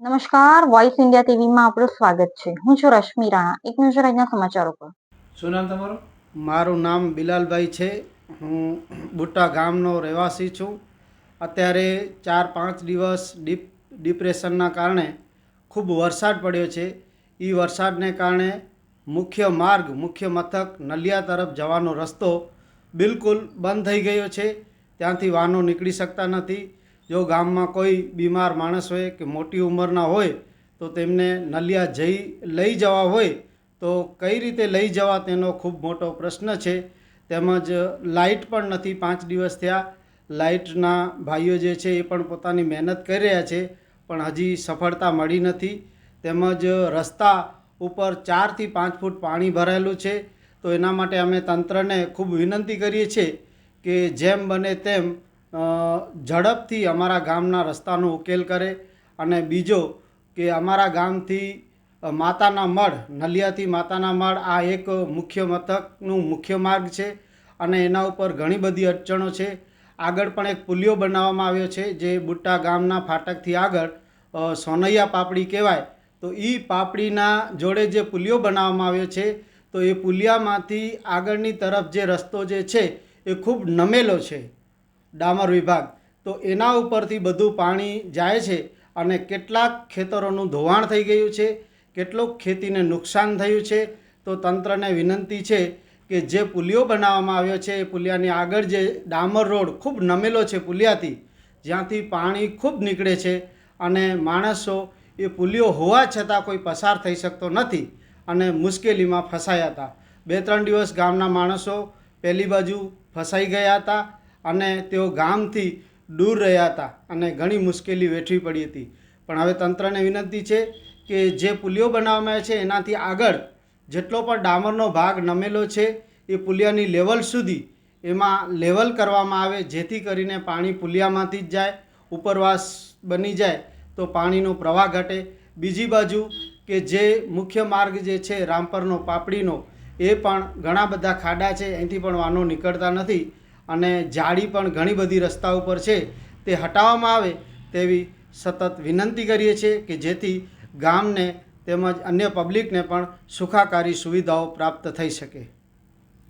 નમસ્કાર voice India ટીવીમાં આપણું સ્વાગત છે. હું છું રશ્મિ રાણા. એક નજર આજના સમાચારો પર. શું નામ તમારું? મારું નામ બિલાલભાઈ છે. હું બુટ્ટા ગામનો રહેવાસી છું. અત્યારે ચાર પાંચ દિવસ ડીપ, ડિપ્રેશનના કારણે ખૂબ વરસાદ પડ્યો છે. એ વરસાદને કારણે મુખ્ય માર્ગ, મુખ્ય મથક નલિયા તરફ જવાનો રસ્તો બિલકુલ બંધ થઈ ગયો છે. ત્યાંથી વાહનો નીકળી શકતા નથી. જો ગામમાં કોઈ બીમાર માણસ હોય કે મોટી ઉંમરના હોય, તો તેમને નલિયા જઈ લઈ જવા હોય, તો કઈ રીતે લઈ જવા તેનો ખૂબ મોટો પ્રશ્ન છે. તેમજ લાઇટ પણ નથી, પાંચ દિવસ થયા. લાઇટના ભાઈઓ જે છે એ પણ પોતાની મહેનત કરી રહ્યા છે, પણ હજી સફળતા મળી નથી. તેમજ રસ્તા ઉપર ચારથી પાંચ ફૂટ પાણી ભરાયેલું છે. તો એના માટે અમે તંત્રને ખૂબ વિનંતી કરીએ છીએ કે જેમ બને તેમ ઝડપથી અમારા ગામના રસ્તાનો ઉકેલ કરે અને બીજો કે અમારા ગામથી માતાના મઢ, નલિયાથી માતાના મઢ આ એક મુખ્ય મથકનું મુખ્ય માર્ગ છે અને એના ઉપર ઘણી બધી અડચણો છે. આગળ પણ એક પુલિયો બનાવવામાં આવ્યો છે જે બુટ્ટા ગામના ફાટકથી આગળ સોનૈયા પાપડી કહેવાય. તો એ પાપડીના જોડે જે પુલિયો બનાવવામાં આવ્યો છે, તો એ પુલિયામાંથી આગળની તરફ જે રસ્તો જે છે એ ખૂબ નમેલો છે. ડામર વિભાગ. તો એના ઉપરથી બધું પાણી જાય છે અને કેટલાક ખેતરોનું ધોવાણ થઈ ગયું છે, કેટલોક ખેતીને નુકસાન થયું છે. તો તંત્રને વિનંતી છે કે જે પુલિયો બનાવવામાં આવ્યો છે, એ પુલિયાની આગળ જે ડામર રોડ ખૂબ નમેલો છે પુલિયાથી, જ્યાંથી પાણી ખૂબ નીકળે છે અને માણસો એ પુલિયો હોવા છતાં કોઈ પસાર થઈ શકતો નથી અને મુશ્કેલીમાં ફસાયા હતા. બે ત્રણ દિવસ ગામના માણસો પહેલી બાજુ ફસાઈ ગયા હતા અને તેઓ ગામથી દૂર રહ્યા હતા અને ઘણી મુશ્કેલી વેઠવી પડી હતી. પણ હવે તંત્રને વિનંતી છે કે જે પુલિયો બનાવવામાં આવે છે, એનાથી આગળ જેટલો પણ ડામરનો ભાગ નમેલો છે, એ પુલિયાની લેવલ સુધી એમાં લેવલ કરવામાં આવે, જેથી કરીને પાણી પુલિયામાંથી જ જાય, ઉપરવાસ બની જાય, તો પાણીનો પ્રવાહ ઘટે. બીજી બાજુ કે જે મુખ્ય માર્ગ જે છે, રામપરનો પાપડીનો, એ પણ ઘણા બધા ખાડા છે અહીંથી પણ વાનો નીકળતા નથી. અને જાળી પણ ઘણી બધી રસ્તા ઉપર છે, તે હટાવવામાં આવે તેવી સતત વિનંતી કરીએ છીએ કે જેથી ગામને તેમજ અન્ય પબ્લિકને પણ સુખાકારી સુવિધાઓ પ્રાપ્ત થઈ શકે.